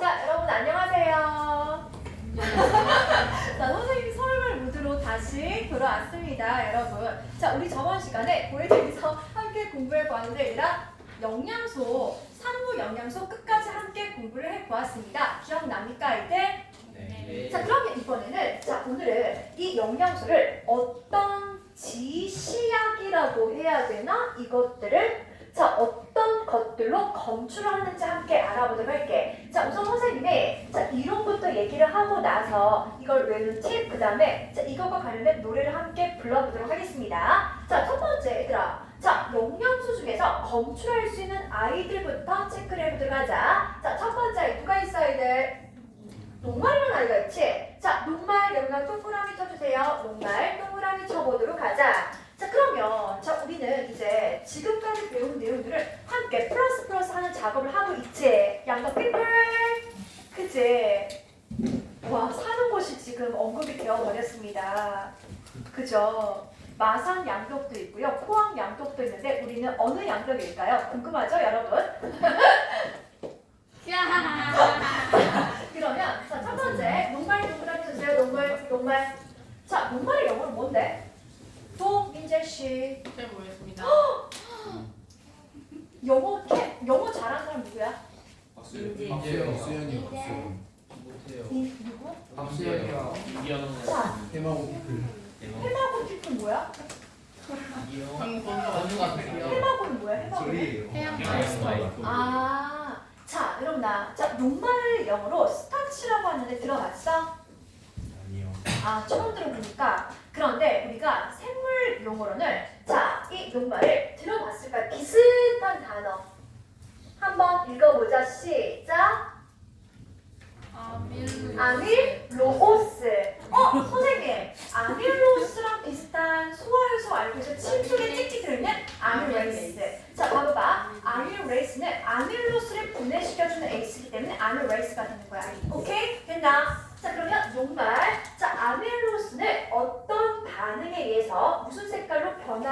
자, 여러분 안녕하세요. 자, 선생님 설말 모드로 다시 돌아왔습니다, 여러분. 자, 우리 저번 시간에 고해대에서 함께 공부해 보았는데, 얘들아, 영양소, 산부 영양소 끝까지 함께 공부를 해 보았습니다. 기억납니까, 이때? 네. 자, 그러면 이번에는, 자, 오늘은 이 영양소를 어떤 지시약이라고 해야 되나? 이것들을 자, 어떤 것들로 검출을 하는지 함께 알아보도록 할게. 자, 우선 선생님이 자, 이론부터 얘기를 하고 나서 이걸 외운 팁, 그 다음에 자, 이것과 관련된 노래를 함께 불러보도록 하겠습니다. 자, 첫 번째, 얘들아. 자, 영양소 중에서 검출할 수 있는 아이들부터 체크를 해보도록 하자. 자, 첫 번째, 누가 있어, 아이들? 녹말이라는 아이가 있지? 자, 녹말, 영양 동그라미 쳐주세요. 녹말, 동그라미 쳐보도록 하자. 자, 그러면 자, 우리는 이제 지금까지 배운 내용들을 함께 플러스 플러스 하는 작업을 하고 있지? 양가 핑글! 그치? 와, 사는 곳이 지금 언급이 되어버렸습니다. 그죠? 마산 양격도 있고요. 포항 양격도 있는데 우리는 어느 양격일까요? 궁금하죠, 여러분? 그러면 자, 첫 번째 녹말 동그라미 주세요. 녹말, 녹말. 자, 녹말의 영어는 뭔데? 동민재 씨. 잘 모르겠습니다. 영어 캐, 영어 잘하는 사람 누구야? 박수현이요. 수연이요. 수연. 못해요. 이 누구? 박수연이요. 이기영. 자, 해마고. 해마고 피플 뭐야? 방금 같은데요. 해마고는 뭐야? 해마고. 해양 아, 자, 여러분 나, 자, 녹말을 영어로 스타치라고 하는데 들어봤어? 아니요. 아, 처음 들어보니까. 그런데 우리가 생물 용어로는 자, 이 녹말을 들어봤을까? 비슷한 단어. 한번 읽어보자. 시작. 아밀로오스. 어, 선생님. 아밀로스랑 비슷한 소화효소 알고 계셔? 침 속에 찍찍 들면 아밀레이스. 자, 봐봐봐. 아밀레이스는 아밀로스를 분해시켜주는 에이스이기 때문에 아밀레이스가 되는 거야. 오케이? 됐나? 자, 그러면 녹말. 자, 아밀로스는 어떤 반응에 의해서 무슨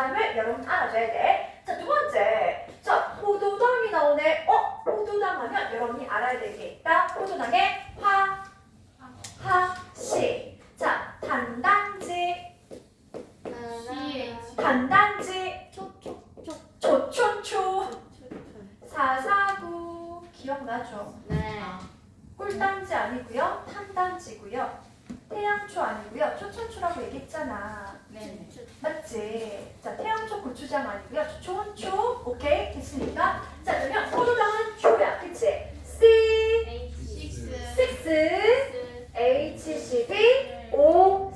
변함을 여러분 알아줘야 돼. 자, 두 번째. 자, 포도당이 나오네. 어? 포도당 하면 여러분이 알아야 될 게 있다. 포도당의 화, 하, 시. 자, 단단지, 단단지, 조촌초, 사사구. 기억나죠? 꿀단지 아니고요. 탄단지고요. 태양초 아니고요. 초촌초라고 얘기했잖아. 맞지? 자, 태양초 고추장 아니고요. 초촌초. 오케이? 됐습니까? 자, 그러면 포도당은 초야. 그치? C, 6, H12, O,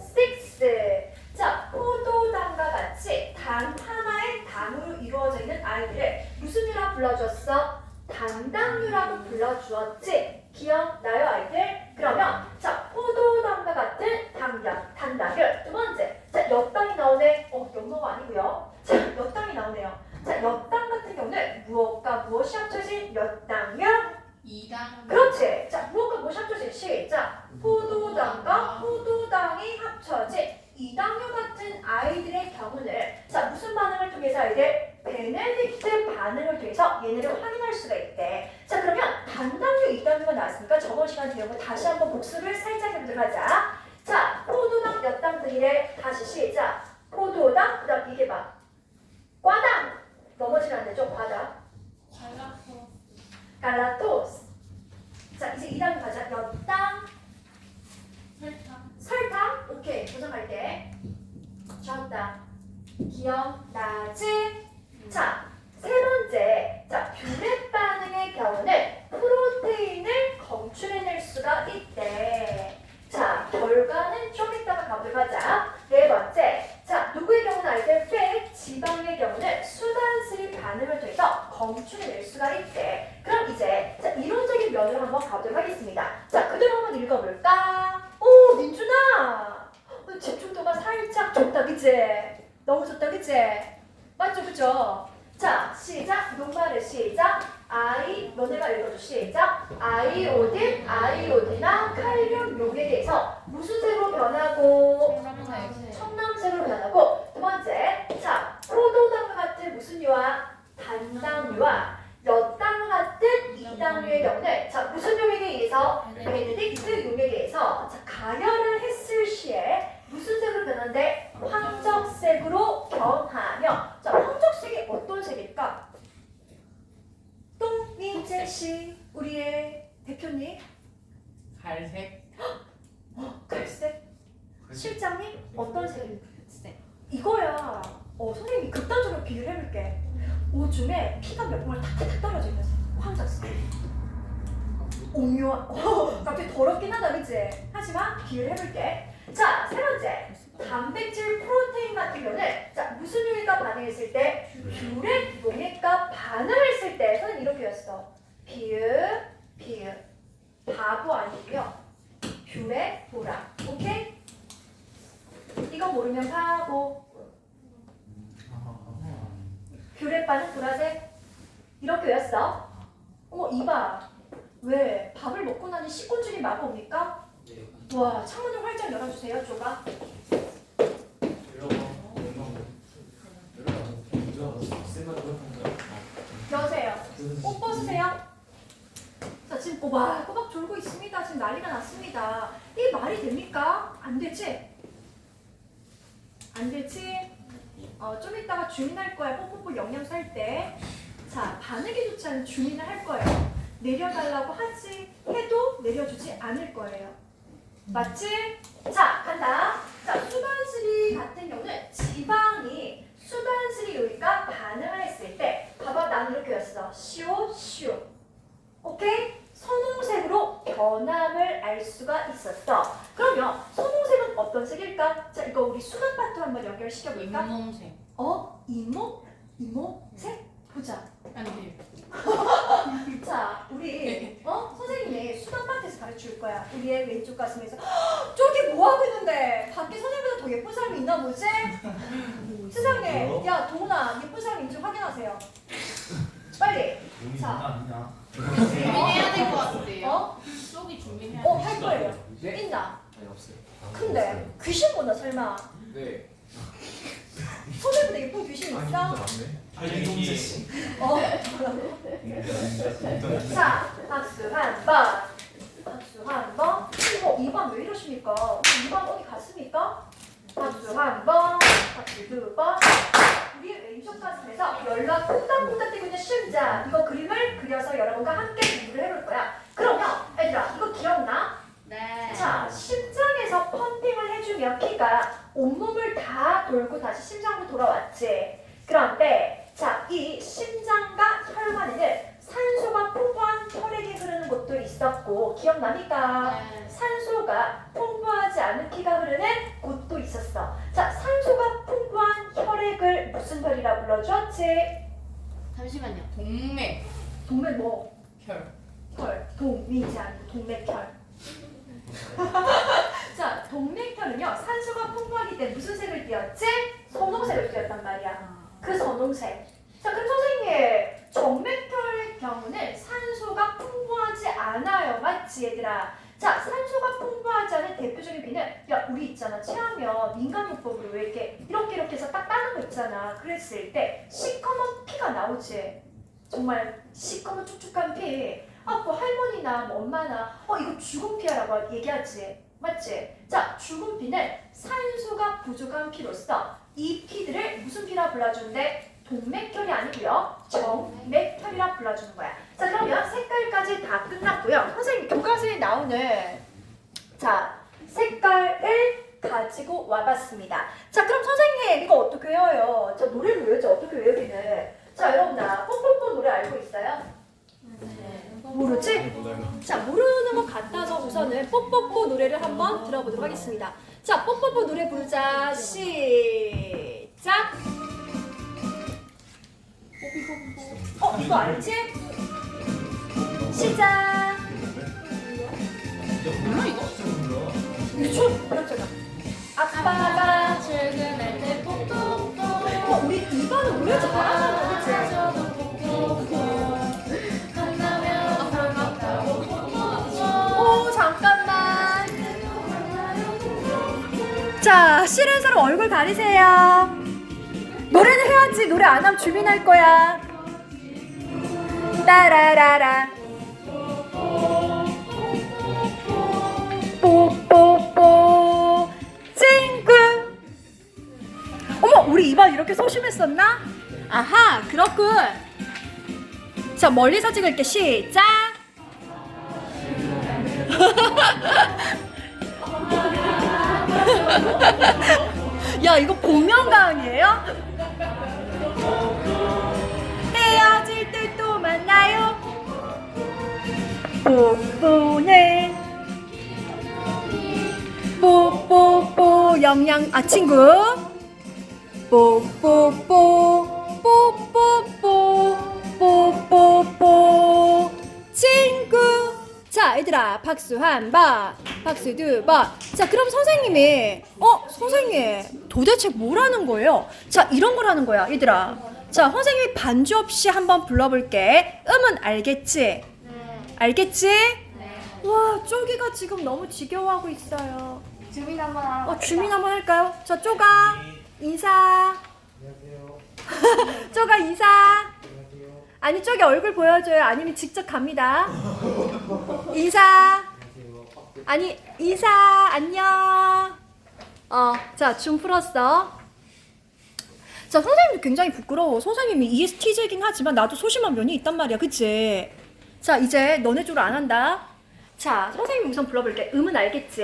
6. 자, 포도당과 같이 단 하나의 당으로 이루어져 있는 아이들을 무슨 유라 불러줬어? 단당류라고 불러주었지? 기억나요, 아이들? 그러면 자, 포도당과 같은 당당, 단당류. 두 번째, 자, 엿당이 나오네. 어, 영어가 아니고요. 자, 엿당이 나오네요. 자, 엿당 같은 경우는 무엇과 무엇이 합쳐진 엿당류? 이당 그렇지. 자, 무엇과 무엇이 합쳐진 시작. 포도당과 포도당이 합쳐진 이당류 같은 아이들의 경우는 자 무슨 반응을 통해서 아이들 베네딕트 반응을 통해서 얘네를 확인할 수가 있대. 자 그러면 단당류, 이당류가 나왔으니까 저번 시간 배운 거 다시 한번 복습을 살짝 해보도록 하자. 자 포도당 몇 당들이래? 다시 시작. 포도당 그다음 이게 봐. 과당 넘어지면 안 되죠? 과당. 갈라토스. 자 이제 2단 가자. 엿당, 설탕. 오케이 도전할게. 졌다. 기억나지? 자, 세 번째. 자, 뷰렛 반응의 경우는 프로테인을 검출해낼 수가 있대. 자, 결과는 좀 이따가 가보도록 하자. 네 번째. 자, 누구의 경우는 아이들 폐, 지방의 경우는 수단슬 반응을 통해서 검출해낼 수가 있대. 그럼 이제 자, 이론적인 면으로 한번 가보도록 하겠습니다. 자, 그대로 한번 읽어볼까? 오, 민준아! 어, 집중도가 살짝 좋다, 그치? 너무 좋다, 그치? 맞죠, 그죠? 자, 시작. 녹말을 시작. 아이, 너네가 읽어줘. 시작. 아이오딘, 아이오딘이나 칼륨 용에 대해서 무슨 색으로 변하고 청남색으로 변하고 두 번째, 자, 포도당 같은 무슨 유화? 단당류와 엿당 같은 이당류의 경우는 자, 무슨 용액에 의해서 베네딕트 용에게서 자, 가열을 했을 시에 무슨 색으로 변한대? 황적색으로 변하며 자 황적색이 어떤 색일까? 똥민재 씨 우리의 대표님 갈색. 갈색 실장님 어떤 색일까? 색. 이거야. 어, 선생님이 극단적으로 비교를 해볼게. 오줌에 피가 몇 방울 탁탁탁 떨어져 있는 황적색. 오묘한, 어, 갑자기 더럽긴 하다, 그치? 하지만 비교를 해볼게. 자, 세 번째. 단백질, 프로테인 같은 경우는 자, 무슨 용액과 반응했을 때? 뷰렉 용액과 반응했을 때 선생님 이렇게 했어. 비읍, 비읍. 바보 아니고요. 뷰렉, 보라. 오케이? 이거 모르면 바보. 뷰레바는 보라색 이렇게 외웠어. 어머 이봐. 왜 밥을 먹고 나니 식곤증이 막 옵니까? 네. 와 창문을 활짝 열어주세요 조가. 여세요. 옷 벗으세요. 자 지금 꼬박 꼬박 졸고 있습니다. 지금 난리가 났습니다. 이 말이 됩니까? 안 되지? 안 되지? 어, 좀 이따가 주민할 거야. 뽀뽀뽀 영양소 할 때. 자, 반응이 좋지 않은 주민을 할 거예요. 내려달라고 하지 해도 내려주지 않을 거예요. 맞지? 자, 간다. 자, 수반스리 같은 경우는 지방이 수반스리 요리가 반응을 했을 때 봐봐, 나는 이렇게 했어. 시오, 시오. 오케이? 선홍색으로 변함을 알 수가 있었어. 그러면 선홍색은 어떤 색일까? 자, 이거 우리 수납 파트 한번 연결시켜볼까? 잇몸색. 어? 이모? 이모색? 보자. 안 돼요. 자, 우리 어 선생님이 수납 파트에서 가르칠 거야. 우리의 왼쪽 가슴에서 헉, 저기 뭐 하고 있는데? 밖에 선생님보다 더 예쁜 사람이 있나 보지? 세상에, 야 도훈아, 예쁜 사람 인지 확인하세요. 빨리. 자. 준비해야 될 것 같은데요. 어? 쪽이 준비해야 어, 돼. 할 거예요. 네? 있나? 아니 없어요. 근데 귀신 보나 설마? 네. 선생님보다 예쁜 귀신 있어? 이동재 씨. 어? 자, 박수 한 번. 박수 한 번. 이거 2번 왜 이러십니까? 2번 어디 갔습니까? 박수 한 번. 박수 두 번. 우리 왼쪽 가슴에서 열과 콩닥콩닥 뛰고 있는 심장. 이거 그림을 그려서 여러분과 함께 공부를 해볼 거야. 그러면 얘들아, 이거 기억나? 네. 자, 심장에서 펌핑을 해주면 피가 돌고 다시 심장으로 돌아왔지. 그런데 자, 이 심장과 혈관에는 산소가 풍부한 혈액이 흐르는 곳도 있었고 기억납니까? 네. 산소가 풍부하지 않은 피가 흐르는 곳도 있었어. 자, 산소가 풍부한 혈액을 무슨 혈이라 불러주었지? 잠시만요. 동맥. 동맥 뭐? 혈. 혈, 동미지 않고 동맥혈. 자, 동맥혈은요 산소가 풍부하기 때문에 무슨 색을 띄었지? 선홍색을 띄었단 말이야. 그 선홍색. 자, 그럼 선생님 정맥혈의 경우는 산소가 풍부하지 않아요, 맞지 얘들아? 자, 산소가 풍부하지 않은 대표적인 비는 야 우리 있잖아 체하면 민간요법으로 왜 이렇게 이렇게 이렇게 해서 딱 따는 거 있잖아. 그랬을 때 시커먼 피가 나오지. 정말 시커먼 축축한 피. 아, 뭐 할머니나 뭐 엄마나 어 이거 죽은 피야라고 얘기하지. 맞지? 자, 죽은 피는 산소가 부족한 피로서 이 피들을 무슨 피라 불러주는데 동맥혈이 아니고요. 정맥혈이라 불러주는 거야. 자, 그러면 색깔까지 다 끝났고요. 선생님 교과서에 나오는 자, 색깔을 가지고 와봤습니다. 자, 그럼 선생님 이거 어떻게 외워요? 자, 노래를 외우죠. 어떻게 외우기는? 자, 여러분아, 뽀뽀뽀 노래 알고 있어요? 네. 모르지? 자, 모르는 것 같아서 우선은 뽀뽀뽀 노래를 한번 들어보도록 하겠습니다. 자, 뽀뽀뽀 노래 부르자. 시작. 어, 이거 알지? 시작. 몰라 이거? 유초 그렇잖아. 아빠가 출근할 때 뽀뽀뽀. 어, 우리 이반은 노래 잘하잖아? 저 자, 실은 서로 얼굴 가리세요. 노래는 해야지. 노래 안 하면 주민할 거야. 따라라라. 뽀뽀뽀. 친구. 어머, 우리 이번 이렇게 소심했었나? 아하, 그렇군. 자, 멀리서 찍을게. 시작. 야, 이거 복면가왕이에요? 헤어질 때 또 만나요. 뽀뽀는 뽀뽀뽀 영양 아 친구. 뽀뽀뽀 뽀뽀뽀 뽀뽀뽀. 친구. 자 얘들아 박수 한번 박수 두번 자 그럼 선생님이 어 선생님 도대체 뭐라는 거예요 자 이런 걸 하는 거야 얘들아 자 선생님이 반주 없이 한번 불러볼게 음은 알겠지 네. 알겠지 네. 와 쪼기가 지금 너무 지겨워하고 있어요 주민 한번 하러 어. 주민 한번 할까요? 저 쪼가 인사. 쪼가 인사. 아니 쪼기 얼굴 보여줘요. 아니면 직접 갑니다. 인사. 아니 인사 안녕. 어, 자줌 풀었어. 자 선생님도 굉장히 부끄러워. 선생님이 ESTJ긴 하지만 나도 소심한 면이 있단 말이야, 그치? 자 이제 너네 쪽으로 안 한다. 자 선생님 우선 불러볼게. 음은 알겠지?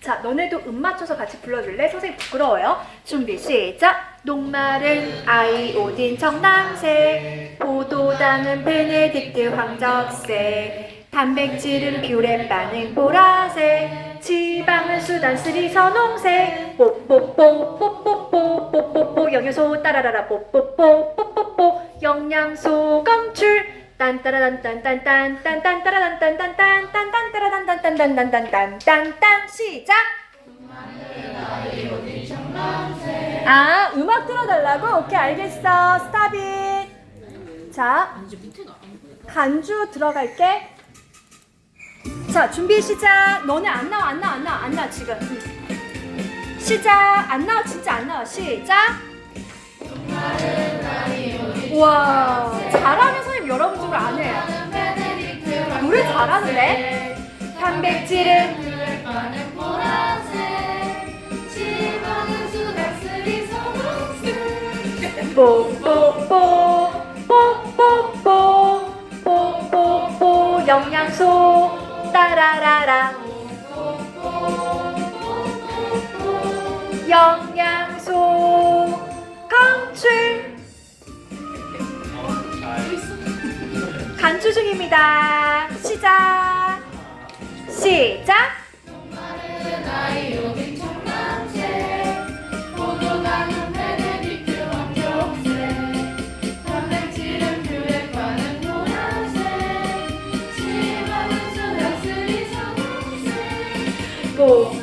자, 너네도 음 맞춰서 같이 불러줄래? 선생님 부끄러워요. 준비 시작. 녹마른 아이오딘 청남색, 포도당은 베네딕트 황적색, 단백질은 뷰레 반응 보라색, 지방은 수단스리 선홍색, 뽀뽀뽀 뽀뽀뽀 뽀뽀뽀 영양소 따라라라 뽀뽀뽀 뽀뽀뽀 영양소 검출 딴따라단딴딴딴딴딴따라단딴딴딴딴딴따라단딴딴딴딴딴딴딴 시작. 아 음악 틀어달라고? 오케이 알겠어 스탑잇 자 간주 들어갈게 자 준비 시작 너네 안 나와 안 나와 안 나와 안 나와 지금 음. 시작 안 나와 진짜 안 나와 시작 와 잘하는 선생님 여러분 쪽으로 안 해요 노래 잘하는데 단백질은 뽀뽀뽀 뽀뽀뽀 뽀뽀뽀 영양소 따라라라. 영양소 강출. 간주 중입니다. 시작. 시작 선